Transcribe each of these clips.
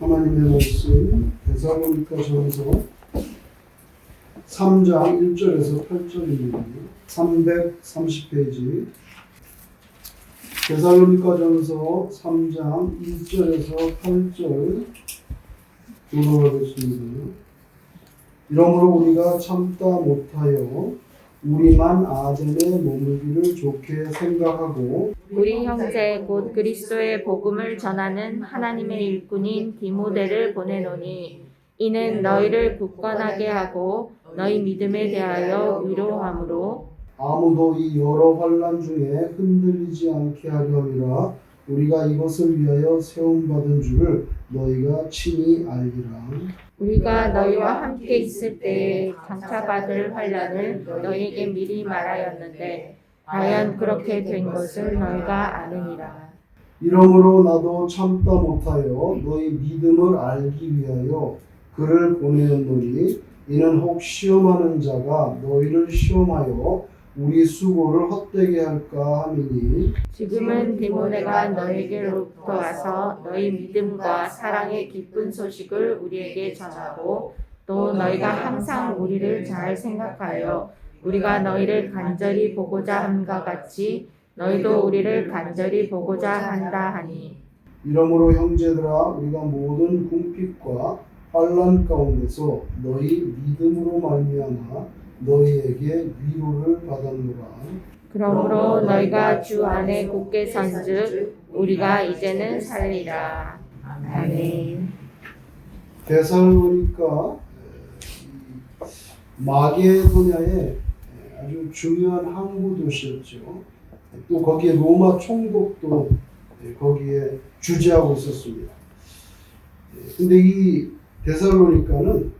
하나님의 말씀 데살로니가 전서 3장 1절에서 8절입니다. 330페이지 데살로니가 전서 3장 1절에서 8절 읽어보겠습니다. 이러므로 우리가 참다 못하여 우리만 아덴에 머물기를 좋게 생각하고 우리 형제 곧 그리스도의 복음을 전하는 하나님의 일꾼인 디모데를 보내노니 이는 너희를 굳건하게 하고 너희 믿음에 대하여 위로함으로 아무도 이 여러 환란 중에 흔들리지 않게 하려 함이라 우리가 이것을 위하여 세움 받은 줄을 너희가 친히 알리라. 우리가 너희와 함께 있을 때에 장차 받을 환란을 너희에게 미리 말하였는데 과연 그렇게 된 것을 너희가 아느니라. 이러므로 나도 참다 못하여 너희 믿음을 알기 위하여 그를 보내었노니 이는 혹 시험하는 자가 너희를 시험하여 우리 수고를 헛되게 할까 함이니 지금은 디모데가 너희에게로부터 와서 너희 믿음과 사랑의 기쁜 소식을 우리에게 전하고 또 너희가 항상 우리를 잘 생각하여 우리가 너희를 간절히 보고자 함과 같이 너희도 우리를 간절히 보고자 한다 하니. 이러므로 형제들아 우리가 모든 궁핍과 환란 가운데서 너희 믿음으로 말미암아 너희에게 위로를 받았노라. 그러므로 너희가 주 안에 굳게 선즉 우리가 이제는 살리라. 아멘. 데살로니가 마게도냐의 아주 중요한 항구 도시였죠. 또 거기에 로마 총독도 거기에 주재하고 있었습니다. 근데 이 데살로니카는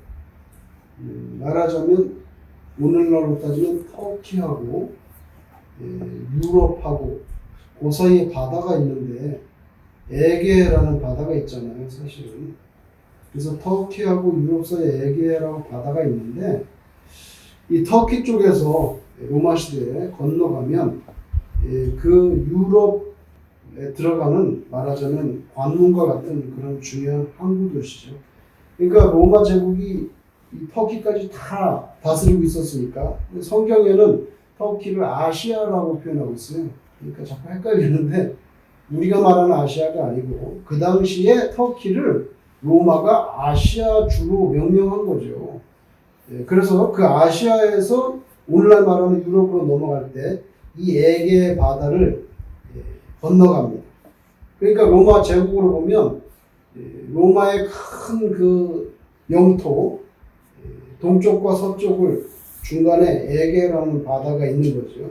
음, 말하자면 오늘날로 따지면 터키하고 예, 유럽하고 그 사이에 바다가 있는데 에게라는 바다가 있잖아요, 사실은. 그래서 터키하고 유럽 사이에 에게라고 바다가 있는데 이 터키 쪽에서 로마 시대에 건너가면 예, 그 유럽에 들어가는 말하자면 관문과 같은 그런 중요한 항구 도시죠. 그러니까 로마 제국이 이 터키까지 다 다스리고 있었으니까 성경에는 터키를 아시아라고 표현하고 있어요. 그러니까 자꾸 헷갈리는데 우리가 말하는 아시아가 아니고 그 당시에 터키를 로마가 아시아 주로 명명한 거죠. 예, 그래서 그 아시아에서 오늘날 말하는 유럽으로 넘어갈 때 이 에게 바다를 예, 건너갑니다. 그러니까 로마 제국으로 보면 예, 로마의 큰 그 영토 예, 동쪽과 서쪽을 중간에 에게라는 바다가 있는 거죠.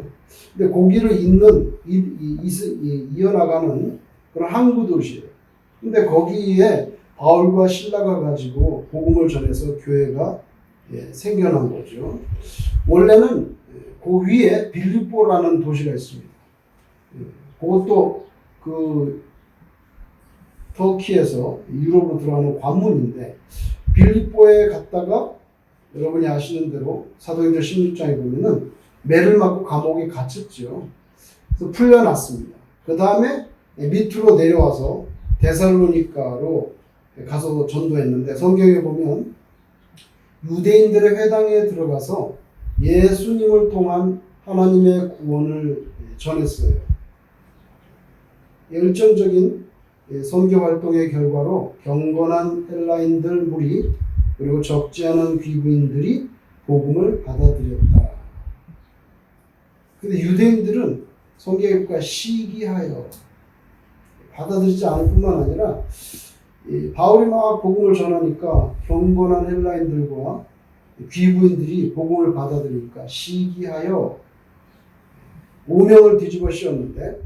근데 고기를 잇는 이, 이, 이, 이어나가는 그런 항구 도시예요. 근데 거기에 바울과 신라가 가지고 복음을 전해서 교회가 예, 생겨난 거죠. 원래는 그 위에 빌립보라는 도시가 있습니다. 예, 그것도 그 터키에서 유럽으로 들어가는 관문인데 빌립보에 갔다가 여러분이 아시는 대로 사도행전 16장에 보면은 매를 맞고 감옥에 갇혔죠. 그래서 풀려났습니다. 그 다음에 밑으로 내려와서 데살로니카로 가서 전도했는데 성경에 보면 유대인들의 회당에 들어가서 예수님을 통한 하나님의 구원을 전했어요. 열정적인 선교 활동의 결과로 경건한 헬라인들 무리 그리고 적지 않은 귀부인들이 복음을 받아들였다. 근데 유대인들은 성경과 시기하여 받아들이지 않을 뿐만 아니라 이 바울이 막 복음을 전하니까 경건한 헬라인들과 귀부인들이 복음을 받아들이니까 시기하여 오명을 뒤집어 씌웠는데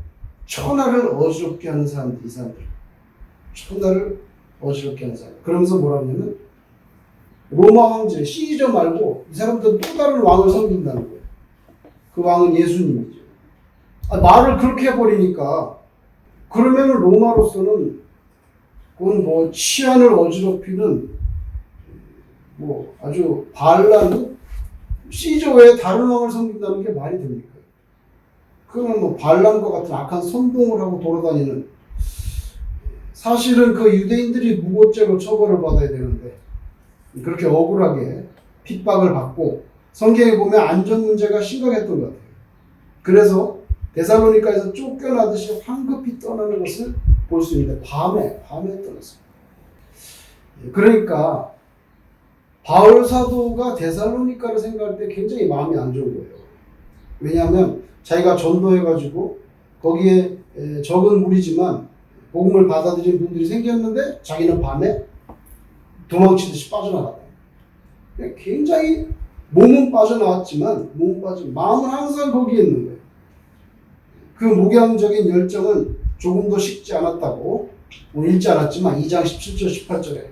천하를 어지럽게 하는 사람들 이 사람들 천하를 어지럽게 하는 사람 그러면서 뭐라 하냐면 로마 황제 시저 말고 이 사람들 또 다른 왕을 섬긴다는 거예요 그 왕은 예수님이죠 아, 말을 그렇게 해버리니까 그러면 로마로서는 그건 뭐 치안을 어지럽히는 뭐 아주 반란 시저 외에 다른 왕을 섬긴다는 게 말이 됩니까? 그거는 뭐 반란과 같은 악한 선동을 하고 돌아다니는 사실은 그 유대인들이 무고죄로 처벌을 받아야 되는데 그렇게 억울하게 핍박을 받고 성경에 보면 안전 문제가 심각했던 것 같아요. 그래서 데살로니카에서 쫓겨나듯이 황급히 떠나는 것을 볼 수 있는데 밤에 밤에 떠났어요. 그러니까 바울 사도가 데살로니카를 생각할 때 굉장히 마음이 안 좋은 거예요. 왜냐하면 자기가 전도해가지고 거기에 에, 적은 무리지만 복음을 받아들인 분들이 생겼는데 자기는 밤에 도망치듯이 빠져나갔다. 굉장히 몸은 빠져나왔지만 몸은 빠져 마음은 항상 거기에 있는 거예요. 그 목양적인 열정은 조금도 식지 않았다고 뭐 읽지 않았지만 2장 17절 18절에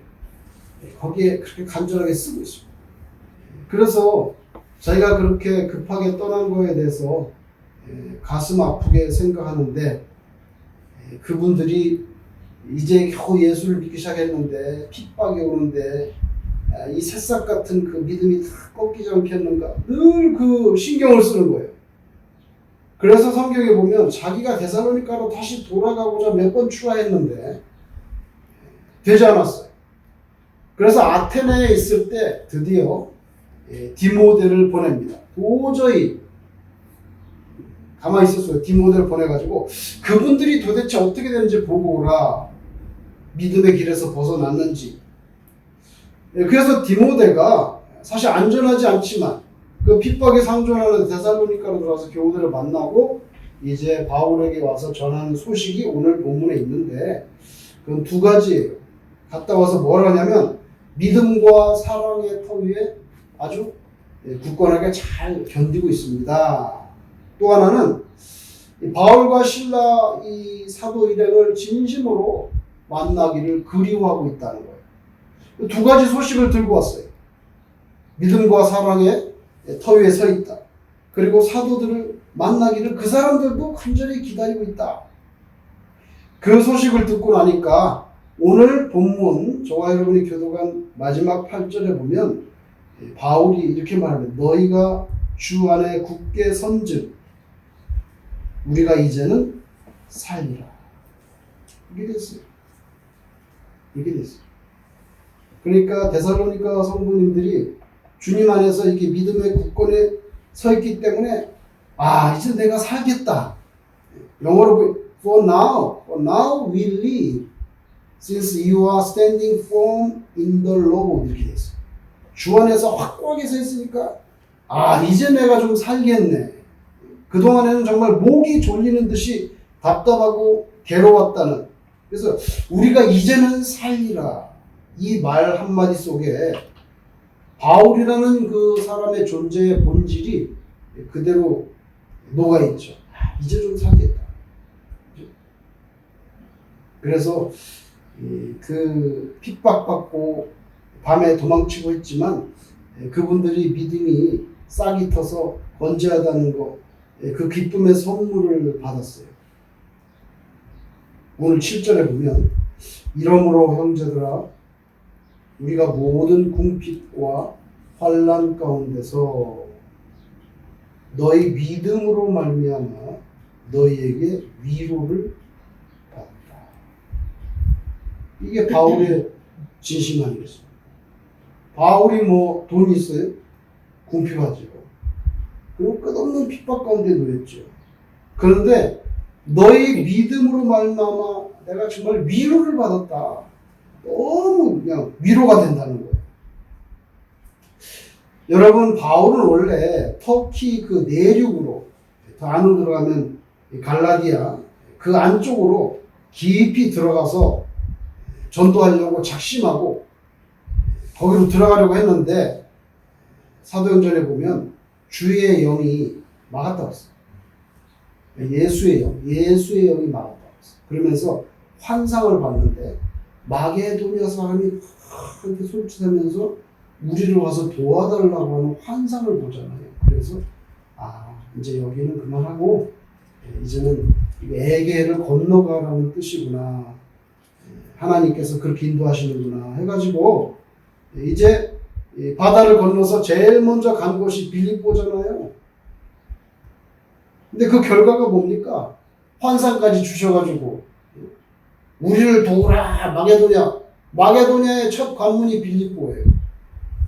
거기에 그렇게 간절하게 쓰고 있습니다. 그래서 자기가 그렇게 급하게 떠난 거에 대해서 에, 가슴 아프게 생각하는데 에, 그분들이 이제 겨우 예수를 믿기 시작했는데 핍박이 오는데 아, 이 새싹 같은 그 믿음이 다 꺾이지 않겠는가 늘 그 신경을 쓰는 거예요. 그래서 성경에 보면 자기가 데살로니카로 다시 돌아가고자 몇 번 추가했는데 되지 않았어요. 그래서 아테네에 있을 때 드디어 예, 디모데를 보냅니다. 도저히 가만히 있었어요. 디모데를 보내가지고 그분들이 도대체 어떻게 되는지 보고 오라. 믿음의 길에서 벗어났는지. 예, 그래서 디모데가 사실 안전하지 않지만 그 핍박에 상존하는 데살로니카로 들어와서 교우들을 만나고 이제 바울에게 와서 전하는 소식이 오늘 본문에 있는데 그건 두 가지예요. 갔다 와서 뭘 하냐면 믿음과 사랑의 터 위에 아주 예, 굳건하게 잘 견디고 있습니다. 또 하나는 이 바울과 신라 이 사도 일행을 진심으로 만나기를 그리워하고 있다는 거예요. 두 가지 소식을 들고 왔어요. 믿음과 사랑의 터 위에 서 있다. 그리고 사도들을 만나기를 그 사람들도 간절히 기다리고 있다. 그 소식을 듣고 나니까 오늘 본문 저와 여러분이 교도관 마지막 8절에 보면 바울이 이렇게 말합니다. 너희가 주 안에 굳게 선즉 우리가 이제는 살리라. 이게 됐어요. 이게 됐어요. 그러니까 데살로니가 성도님들이 주님 안에서 이렇게 믿음의 굳건에 서 있기 때문에 아 이제 내가 살겠다. 영어로 for now, for now we live since you are standing firm in the Lord 이렇게 돼 있어요. 주 안에서 확고하게 서 있으니까 아 이제 내가 좀 살겠네. 그 동안에는 정말 목이 졸리는 듯이 답답하고 괴로웠다는. 그래서 우리가 이제는 살리라 이 말 한마디 속에 바울이라는 그 사람의 존재의 본질이 그대로 녹아 있죠. 아, 이제 좀 살겠다. 그래서 이, 그 핍박받고 밤에 도망치고 있지만 예, 그분들이 믿음이 싹이 터서 건재하다는 거, 예, 그 기쁨의 선물을 받았어요. 오늘 7절에 보면 이러므로 형제들아 우리가 모든 궁핍과 환란 가운데서 너희 믿음으로 말미암아 너희에게 위로를 받았다. 이게 바울의 진심 아니겠습니까? 바울이 뭐 돈이 있어요? 궁핍하죠. 그리고 끝없는 핍박 가운데 놓였죠. 그런데 너희 믿음으로 말미암아 내가 정말 위로를 받았다. 너무 그냥 위로가 된다는 거예요. 여러분 바울은 원래 터키 그 내륙으로 더 안으로 들어가면 갈라디아 그 안쪽으로 깊이 들어가서 전도하려고 작심하고 거기로 들어가려고 했는데 사도행전에 보면 주의 영이 막았다 왔어요. 예수의 영, 예수의 영이 막았다. 그러면서 환상을 봤는데 마게도니아 사람이 이렇게 손짓하면서 우리를 와서 도와달라고 하는 환상을 보잖아요. 그래서 아 이제 여기는 그만하고 예, 이제는 에게를 건너가라는 뜻이구나. 예, 하나님께서 그렇게 인도하시는구나 해가지고 이제 이 바다를 건너서 제일 먼저 간 곳이 빌립보잖아요. 근데 그 결과가 뭡니까? 환상까지 주셔가지고 우리를 도우라 마게도냐 마게도냐의 첫 관문이 빌립보예요.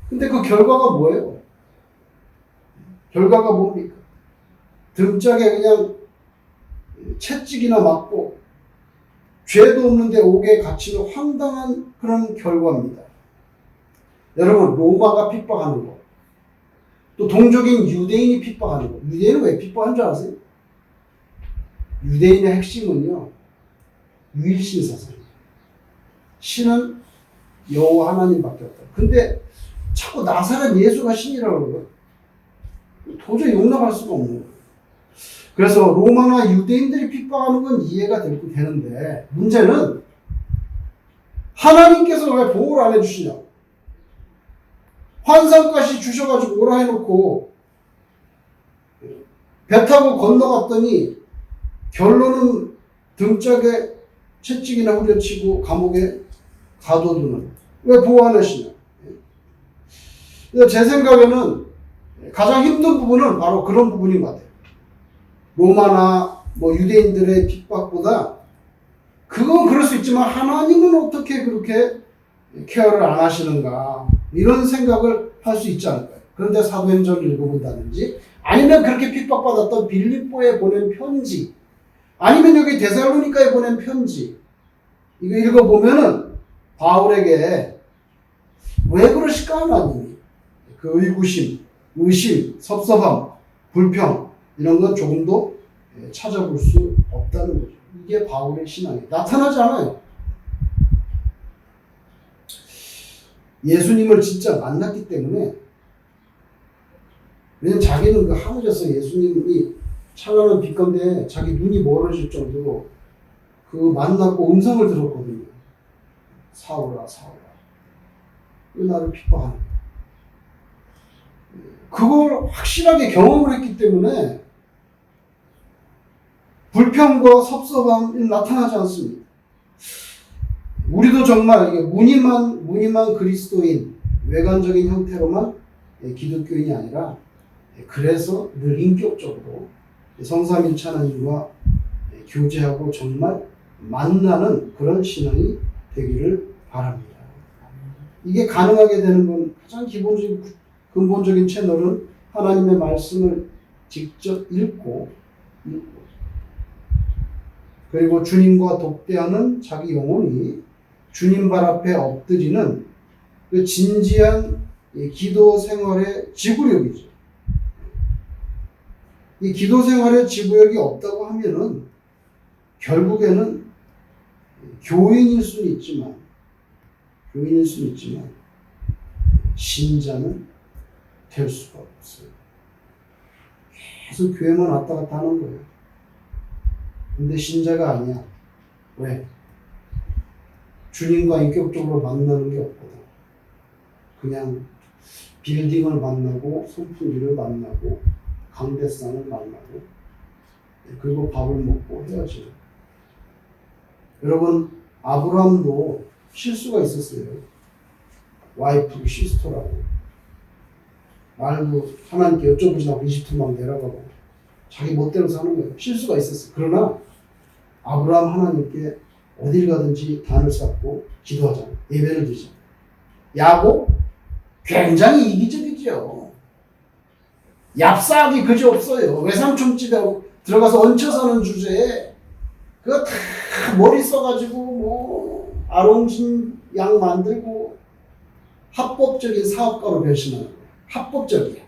근데 그 결과가 뭐예요? 결과가 뭡니까? 등짝에 그냥 채찍이나 맞고 죄도 없는데 옥에 갇히는 황당한 그런 결과입니다. 여러분 로마가 핍박하는 거, 또 동족인 유대인이 핍박하는 거. 유대인은 왜 핍박한 줄 아세요? 유대인의 핵심은요 유일신 사상이에요. 신은 여호와 하나님밖에 없다. 근데 자꾸 나사렛 예수가 신이라고 그러요 도저히 용납할 수가 없는 거예요. 그래서 로마나 유대인들이 핍박하는 건 이해가 될- 되는데 문제는 하나님께서 왜 보호를 안 해주시냐? 환상까지 주셔가지고 오라 해놓고 배 타고 건너갔더니 결론은 등짝에 채찍이나 후려치고 감옥에 가둬두는 왜 보호 안 하시냐? 그래서 제 생각에는 가장 힘든 부분은 바로 그런 부분인 것 같아요. 로마나 뭐 유대인들의 핍박보다 그건 그럴 수 있지만 하나님은 어떻게 그렇게 케어를 안 하시는가 이런 생각을 할 수 있지 않을까요? 그런데 사도행전을 읽어본다든지 아니면 그렇게 핍박받았던 빌립보에 보낸 편지 아니면 여기 데살로니카에 보낸 편지 이거 읽어보면은 바울에게 왜 그러실까 하나님이 그 의구심, 의심, 섭섭함, 불평 이런 건 조금도 예, 찾아볼 수 없다는 거죠. 이게 바울의 신앙이 나타나지 않아요. 예수님을 진짜 만났기 때문에 왜냐면 자기는 그 하늘에서 예수님이 찬란한 빛 가운데 자기 눈이 멀어질 정도로 그 만나고 음성을 들었거든요. 사오라 사오라 왜 나를 핍박하는? 그걸 확실하게 경험을 했기 때문에 불평과 섭섭함이 나타나지 않습니다. 우리도 정말 이게 무늬만 무늬만 그리스도인 외관적인 형태로만 예, 기독교인이 아니라 예, 그래서 늘 인격적으로 성삼일체 하나님과 예, 교제하고 정말 만나는 그런 신앙이 되기를 바랍니다. 이게 가능하게 되는 건 가장 기본적인 근본적인 채널은 하나님의 말씀을 직접 읽고 읽고 그리고 주님과 독대하는 자기 영혼이 주님 발 앞에 엎드리는 그 진지한 이 기도 생활의 지구력이죠. 이 기도 생활의 지구력이 없다고 하면은 결국에는 교인일 수는 있지만 교인일 수는 있지만 신자는 될 수가 없어요. 계속 교회만 왔다 갔다 하는 거예요. 근데 신자가 아니야. 왜? 주님과 인격적으로 만나는 게 없거든. 그냥 빌딩을 만나고 선풍기를 만나고 강대상을 만나고 그리고 밥을 먹고 헤어지는. 여러분 아브라함도 실수가 있었어요. 와이프 시스터라고 말도 하나님께 여쭤보지 않고 이집트만 내려가고 자기 멋대로 사는 거예요. 실수가 있었어요. 그러나 아브라함 하나님께 어딜 가든지 단을 쌓고 기도하잖아요. 예배를 드리잖아요. 야곱 굉장히 이기적이죠. 얍사하기 그지 없어요. 외삼촌 집에 들어가서 얹혀 사는 주제에 그거 다 머리 써가지고 뭐 아롱진 양 만들고 합법적인 사업가로 변신하는 거예요. 합법적이야.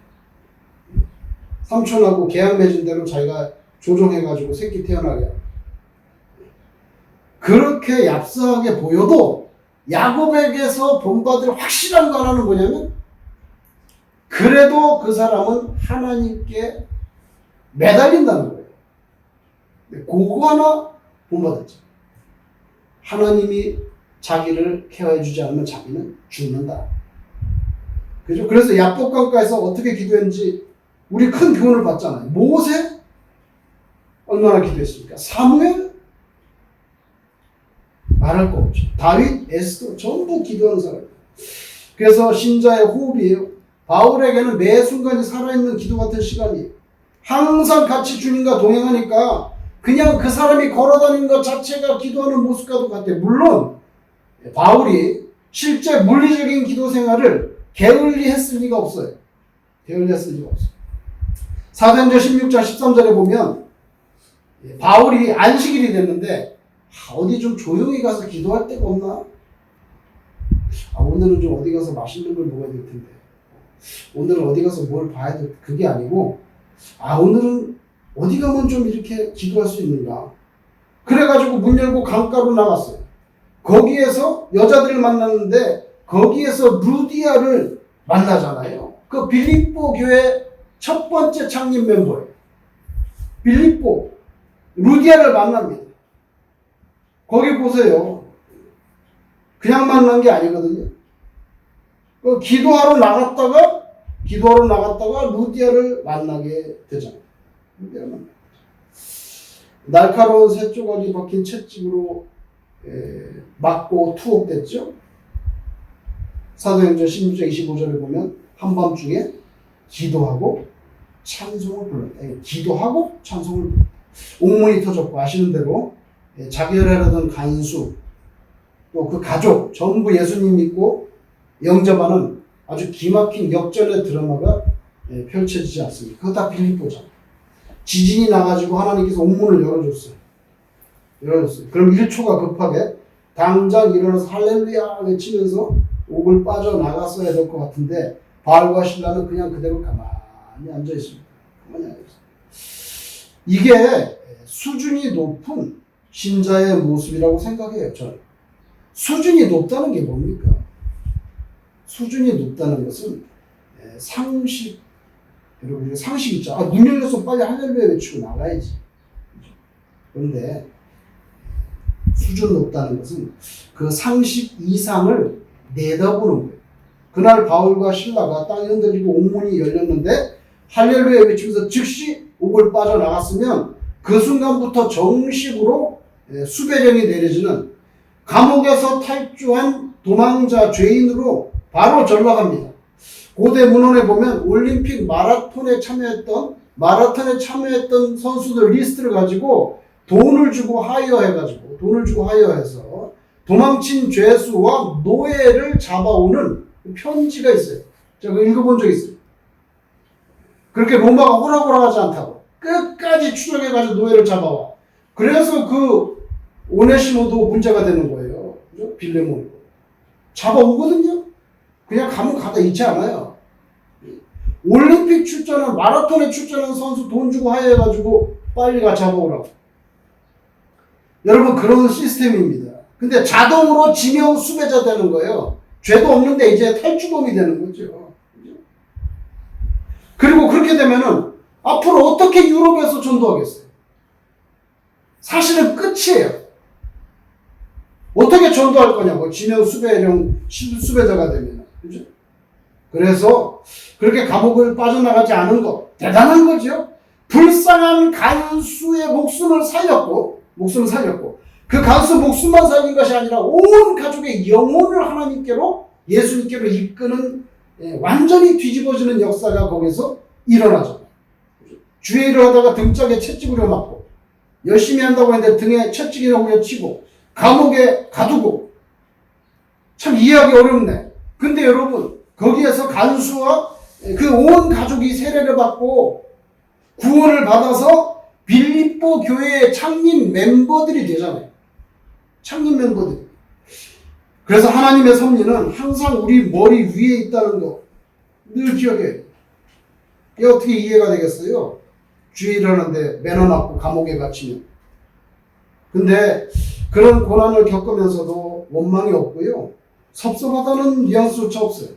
삼촌하고 계약 맺은 대로 자기가 조종해가지고 새끼 태어나게 하고. 그렇게 얍사하게 보여도 야곱에게서 본받을 확실한 거 하나는 뭐냐면 그래도 그 사람은 하나님께 매달린다는 거예요. 그거 하나 본받았죠. 하나님이 자기를 케어해주지 않으면 자기는 죽는다. 그죠? 그래서 야복강가에서 어떻게 기도했는지 우리 큰 교훈을 받잖아요. 모세 얼마나 기도했습니까? 사무엘 말할 거 없죠. 다윗, 에스더 전부 기도하는 사람. 그래서 신자의 호흡이에요. 바울에게는 매 순간이 살아있는 기도 같은 시간이에요. 항상 같이 주님과 동행하니까 그냥 그 사람이 걸어다니는 것 자체가 기도하는 모습과도 같아요. 물론 바울이 실제 물리적인 기도 생활을 게을리 했을 리가 없어요. 게을리 했을 리가 없어요. 사도행전 16장 13절에 보면 바울이 안식일이 됐는데 아, 어디 좀 조용히 가서 기도할 데가 없나? 아, 오늘은 좀 어디 가서 맛있는 걸 먹어야 될 텐데. 오늘은 어디 가서 뭘 봐야 될 그게 아니고 아 오늘은 어디 가면 좀 이렇게 기도할 수 있는가? 그래가지고 문 열고 강가로 나갔어요. 거기에서 여자들을 만났는데 거기에서 루디아를 만나잖아요. 그 빌립보 교회 첫 번째 창립 멤버예요. 빌립보 루디아를 만납니다. 거기 보세요. 그냥 만난 게 아니거든요. 그 기도하러 나갔다가 기도하러 나갔다가 루디아를 만나게 되잖아요. 날카로운 새 조각이 박힌 채찍으로 에, 맞고 투옥됐죠. 사도행전 16장 25절에 보면 한밤중에 기도하고 찬송을 불렀다. 예, 기도하고 찬송을 불렀다. 옥문이 터졌고 아시는 대로 예, 자결하려던 간수 또 그 가족 전부 예수님 믿고 영접하는 아주 기막힌 역전의 드라마가 예, 펼쳐지지 않습니까? 그거 다 빌립보잖아요. 지진이 나가지고 하나님께서 옥문을 열어줬어요. 열어줬어요. 그럼 1초가 급하게 당장 일어나서 할렐루야 외치면서 옥을 빠져나갔어야 될 것 같은데 바알과 신라는 그냥 그대로 가만히 앉아 있습니다. 가만히 앉아 있습니다. 이게 수준이 높은 신자의 모습이라고 생각해요. 저는 수준이 높다는 게 뭡니까? 수준이 높다는 것은 에, 상식 여러분 상식 있죠. 아, 문 열려서 빨리 할렐루야 외치고 나가야지. 그런데 수준 높다는 것은 그 상식 이상을 내다보는 거예요. 그날 바울과 신라가 땅이 흔들리고 옥문이 열렸는데 할렐루야 외치면서 즉시 옥을 빠져나갔으면 그 순간부터 정식으로 예, 수배령이 내려지는 감옥에서 탈주한 도망자 죄인으로 바로 전락합니다. 고대 문헌에 보면 올림픽 마라톤에 참여했던 마라톤에 참여했던 선수들 리스트를 가지고 돈을 주고 하이어해가지고 돈을 주고 하이어해서 도망친 죄수와 노예를 잡아오는 편지가 있어요. 제가 읽어본 적 있어요. 그렇게 로마가 호락호락하지 않다고 끝까지 추적해가지고 노예를 잡아와. 그래서 그 오네시모도 문제가 되는 거예요. 그죠? 빌레몬 잡아오거든요. 그냥 가면 가다 잊지 않아요. 올림픽 출전한 마라톤에 출전한 선수 돈 주고 하해가지고 빨리 가 잡아오라고. 여러분 그런 시스템입니다. 근데 자동으로 지명 수배자 되는 거예요. 죄도 없는데 이제 탈주범이 되는 거죠. 그리고 그렇게 되면은 앞으로 어떻게 유럽에서 전도하겠어요? 사실은 끝이에요. 전도할 거냐고 지명 수배령 수배자가 되면 그죠? 그래서 그렇게 감옥을 빠져나가지 않은 거 대단한 거죠. 불쌍한 간수의 목숨을 살렸고 목숨을 살렸고 그 간수 목숨만 살린 것이 아니라 온 가족의 영혼을 하나님께로 예수님께로 이끄는 예, 완전히 뒤집어지는 역사가 거기서 일어나죠. 주의 일을 하다가 등짝에 채찍으로 맞고 열심히 한다고 했는데 등에 채찍이라고 외치고 감옥에 가두고 참 이해하기 어렵네. 근데 여러분 거기에서 간수와 그 온 가족이 세례를 받고 구원을 받아서 빌립보 교회의 창립 member들이 되잖아요. 창립 멤버들. 그래서 하나님의 섭리는 항상 우리 머리 위에 있다는 거 늘 기억해. 이게 어떻게 이해가 되겠어요? 주의를 하는데 매너 맞고 감옥에 갇히면. 근데 그런 고난을 겪으면서도 원망이 없고요. 섭섭하다는 뉘앙스조차 없어요.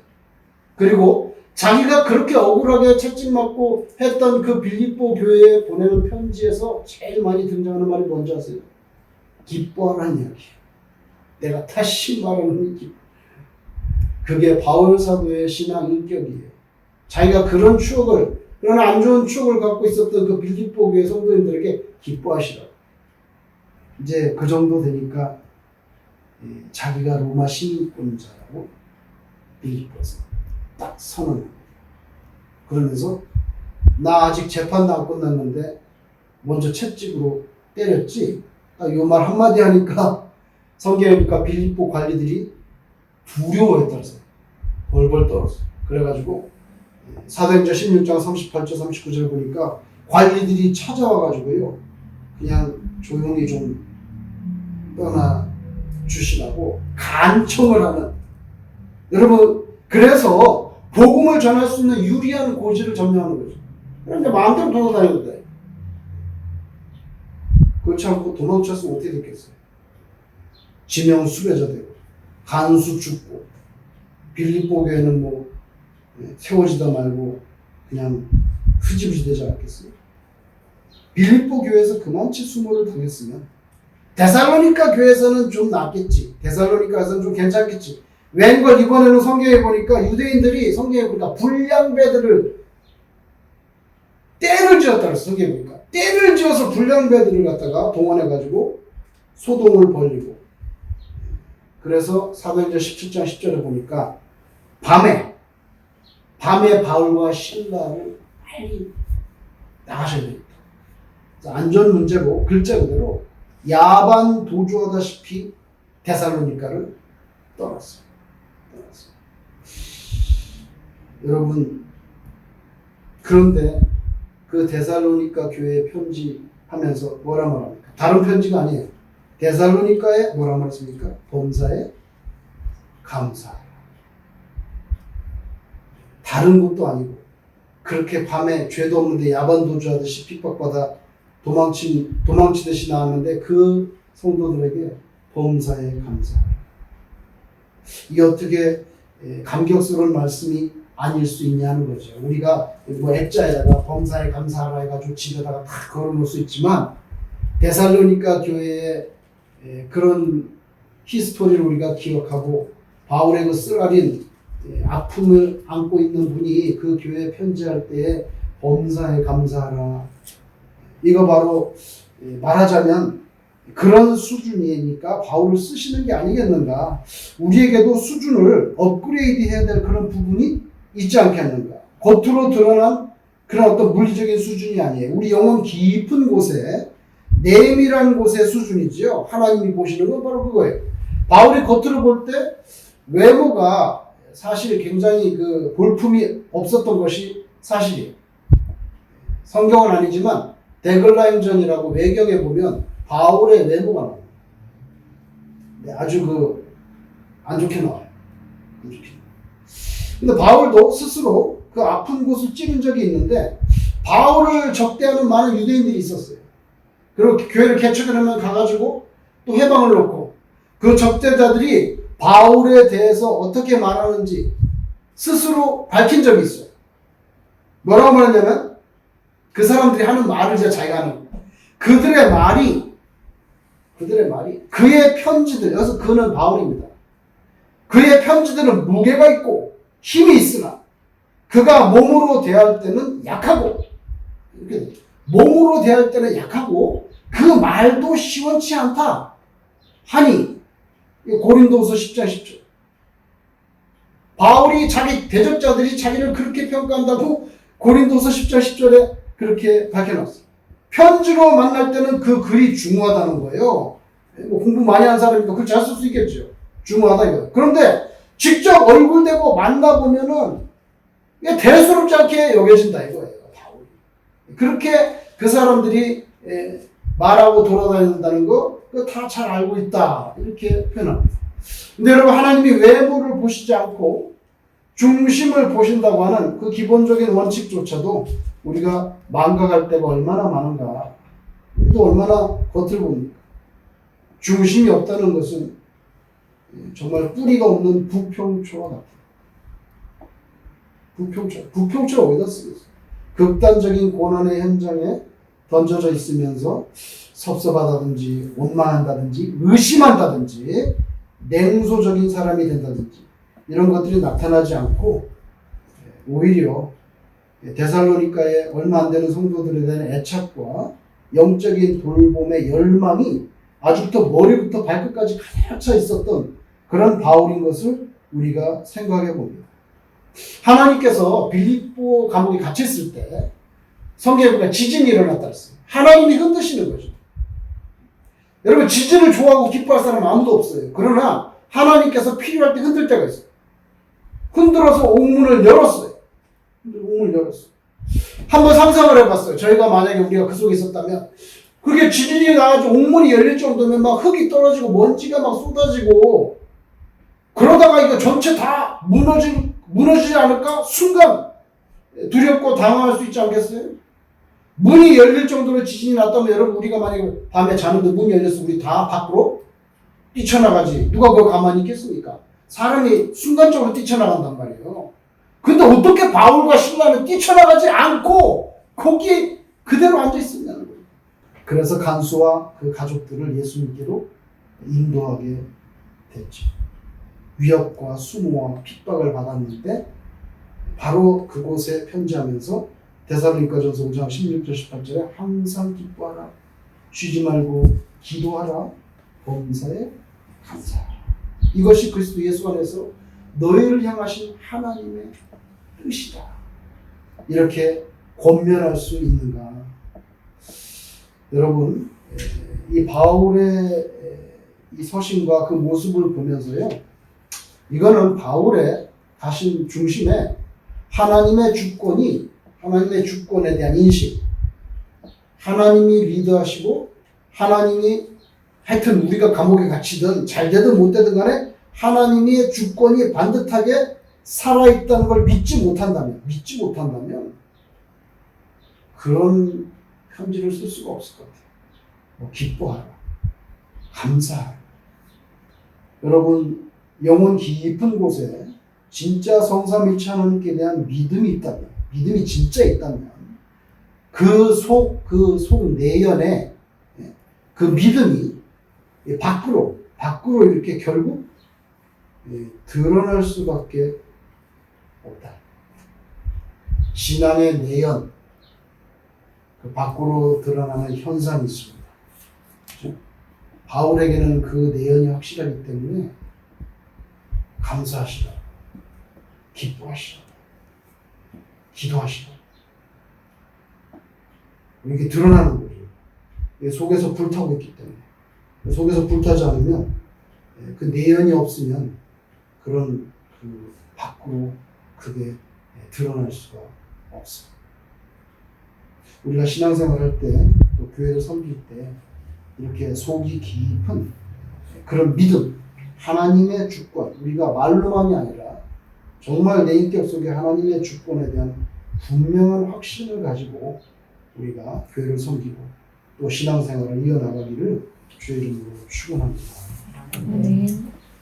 그리고 자기가 그렇게 억울하게 채찍 맞고 했던 그 빌립보 교회에 보내는 편지에서 제일 많이 등장하는 말이 뭔지 아세요? 기뻐하라는 이야기. 내가 다시 말하는 기 그게 바울 사도의 신앙 인격이에요. 자기가 그런 추억을 그런 안 좋은 추억을 갖고 있었던 그 빌립보 교회 성도님들에게 기뻐하시라. 이제 그 정도 되니까 예, 자기가 로마 시민권자라고 빌립보에서 딱 선언합니다. 그러면서 나 아직 재판도 안 끝났는데 먼저 채찍으로 때렸지. 요 말 한마디 하니까 성경이니까 빌립보 관리들이 두려워했다면서요. 벌벌 떨었어. 그래가지고 사도행전 16장 38절 39절 보니까 관리들이 찾아와가지고요. 그냥 조용히 좀 떠나 주시라고 간청을 하는 여러분 그래서 복음을 전할 수 있는 유리한 고지를 점령하는 거죠. 그러니까 마음대로 돌아다니는 돼. 그렇지 않고 도망쳤으면 어떻게 됐겠어요? 지명 수배자 되고 간수 죽고 빌립보 교회는 뭐 예, 세워지다 말고 그냥 흐지부지 되지 않겠어요? 빌립보 교회에서 그만치 수모를 당했으면 데살로니카 교회에서는 좀 낫겠지. 데살로니카에서는 좀 괜찮겠지. 웬걸 이번에는 성경에 보니까 유대인들이 성경에 보니까 불량배들을 때를 지었다 그랬어 성경에 보니까 때를 지어서 불량배들을 갖다가 동원해가지고 소동을 벌리고 그래서 사도행전 17장 10절에 보니까 밤에 밤에 바울과 신라를 빨리 나가셔야. 그래서 안전 문제고 글자 그대로 야반 도주하다시피 데살로니카를 떠났어요. 떠났어요. 여러분 그런데 그 데살로니카 교회에 편지하면서 뭐라 말합니까? 다른 편지가 아니에요. 데살로니카에 뭐라 말했습니까? 범사에 감사. 다른 것도 아니고 그렇게 밤에 죄도 없는데 야반 도주하듯이 핍박받아 도망친 도망치듯이 나왔는데 그 성도들에게 범사에 감사. 이게 어떻게 에, 감격스러운 말씀이 아닐 수 있냐는 거죠. 우리가 뭐 액자에다가 범사에 감사하라 해가지고 집에다가 다 걸어놓을 수 있지만 데살로니카 교회의 에, 그런 히스토리를 우리가 기억하고 바울의 그 쓰라린 에, 아픔을 안고 있는 분이 그 교회에 편지할 때에 범사에 감사하라. 이거 바로 에, 말하자면 그런 수준이니까 바울을 쓰시는 게 아니겠는가. 우리에게도 수준을 업그레이드 해야 될 그런 부분이 있지 않겠는가. 겉으로 드러난 그런 어떤 물리적인 수준이 아니에요. 우리 영혼 깊은 곳에 내밀한 곳의 수준이지요. 하나님이 보시는 건 바로 그거예요. 바울이 겉으로 볼 때 외모가 사실 굉장히 그 볼품이 없었던 것이 사실이에요. 성경은 아니지만 데글라임전이라고 외경에 보면 바울의 외모가 나와요. 네, 아주 그 안 좋게 나와요. 안 좋게. 근데 바울도 스스로 그 아픈 곳을 찌른 적이 있는데 바울을 적대하는 많은 유대인들이 있었어요. 그리고 교회를 개척하려면 가가지고 또 해방을 놓고 그 적대자들이 바울에 대해서 어떻게 말하는지 스스로 밝힌 적이 있어요. 뭐라고 말하냐면 그 사람들이 하는 말을 이제 자기가 하는. 그들의 말이 그들의 말이 그의 편지들 여기서 그는 바울입니다. 그의 편지들은 무게가 있고 힘이 있으나 그가 몸으로 대할 때는 약하고 이렇게 몸으로 대할 때는 약하고 그 말도 시원치 않다 하니 고린도서 10장 10절 바울이 자기 대적자들이 자기를 그렇게 평가한다고 고린도서 10장 10절에 그렇게 밝혀놨어요. 편지로 만날 때는 그 글이 중요하다는 거예요. 뭐 공부 많이 한 사람이니까 글잘 쓸 수 있겠죠. 중요하다 이거. 그런데 직접 얼굴 대고 만나보면은 대수롭지 않게 여겨진다 이거예요. 바울이. 그렇게 그 사람들이 에, 말하고 돌아다닌다는 거, 다 잘 알고 있다. 이렇게 표현합니다. 근데 여러분, 하나님이 외모를 보시지 않고 중심을 보신다고 하는 그 기본적인 원칙조차도 우리가 망각할 때가 얼마나 많은가. 또 얼마나 겉을 봅니까? 중심이 없다는 것은 정말 뿌리가 없는 부평초와 같다. 부평초. 부평초를 어디다 쓰겠어요? 극단적인 고난의 현장에 던져져 있으면서 섭섭하다든지 원망한다든지 의심한다든지 냉소적인 사람이 된다든지 이런 것들이 나타나지 않고 오히려 데살로니카에 얼마 안 되는 성도들에 대한 애착과 영적인 돌봄의 열망이 아직부터 머리부터 발끝까지 가득 차 있었던 그런 바울인 것을 우리가 생각해 봅니다. 하나님께서 빌립보 감옥에 갇혔을 때 성경에 보면 지진이 일어났다 했어요. 하나님이 흔드시는 거죠. 여러분 지진을 좋아하고 기뻐할 사람 아무도 없어요. 그러나 하나님께서 필요할 때 흔들 때가 있어요. 흔들어서 옥문을 열었어요. 옥문을 열었어요. 한번 상상을 해봤어요. 저희가 만약에 우리가 그 속에 있었다면 그게 지진이 나가지고 옥문이 열릴 정도면 막 흙이 떨어지고 먼지가 막 쏟아지고 그러다가 이거 전체 다 무너지, 무너지지 않을까? 순간 두렵고 당황할 수 있지 않겠어요? 문이 열릴 정도로 지진이 났다면 여러분 우리가 만약에 밤에 자는데 문이 열려서 우리 다 밖으로 뛰쳐나가지 누가 그걸 가만히 있겠습니까? 사람이 순간적으로 뛰쳐나간단 말이에요. 근데 어떻게 바울과 신라는 뛰쳐나가지 않고 거기에 그대로 앉아 있었냐는 거예요. 그래서 간수와 그 가족들을 예수님께로 인도하게 됐죠. 위협과 수모와 핍박을 받았는데 바로 그곳에 편지하면서 데살로니가전서 5장 16절 18절에 항상 기뻐하라 쉬지 말고 기도하라 범사에 감사하라 이것이 그리스도 예수 안에서 너희를 향하신 하나님의 뜻이다. 이렇게 권면할 수 있는가? 여러분 에, 이 바울의 에, 이 서신과 그 모습을 보면서요 이거는 바울의 가신 중심에 하나님의 주권이 하나님의 주권에 대한 인식, 하나님이 리드하시고 하나님이 하여튼 우리가 감옥에 갇히든 잘 되든 못 되든 간에 하나님의 주권이 반듯하게 살아있다는 걸 믿지 못한다면, 믿지 못한다면 그런 편지를 쓸 수가 없을 것 같아요. 뭐 기뻐하라, 감사하라. 여러분 영혼 깊은 곳에 진짜 성삼일체 하나님께 대한 믿음이 있다면, 믿음이 진짜 있다면, 그 속, 그 속 내연에 예, 그 믿음이 예, 밖으로, 밖으로 이렇게 결국 예, 드러날 수밖에 없다. 신앙의 내연, 그 밖으로 드러나는 현상이 있습니다. 바울에게는 그 내연이 확실하기 때문에 감사하시라. 기뻐하시라. 기도하시라. 이게 드러나는 거죠. 이게 속에서 불타고 있기 때문에. 속에서 불타지 않으면, 예, 그 내연이 없으면 그런 그 밖으로 그게 예, 드러날 수가 없어요. 우리가 신앙생활 할 때, 또 교회를 섬길 때, 이렇게 속이 깊은 그런 믿음, 하나님의 주권, 우리가 말로만이 아니라 정말 내 인격 속에 하나님의 주권에 대한 분명한 확신을 가지고 우리가 교회를 섬기고 또 신앙생활을 이어나가기를 주의 이름으로 축원합니다. 네.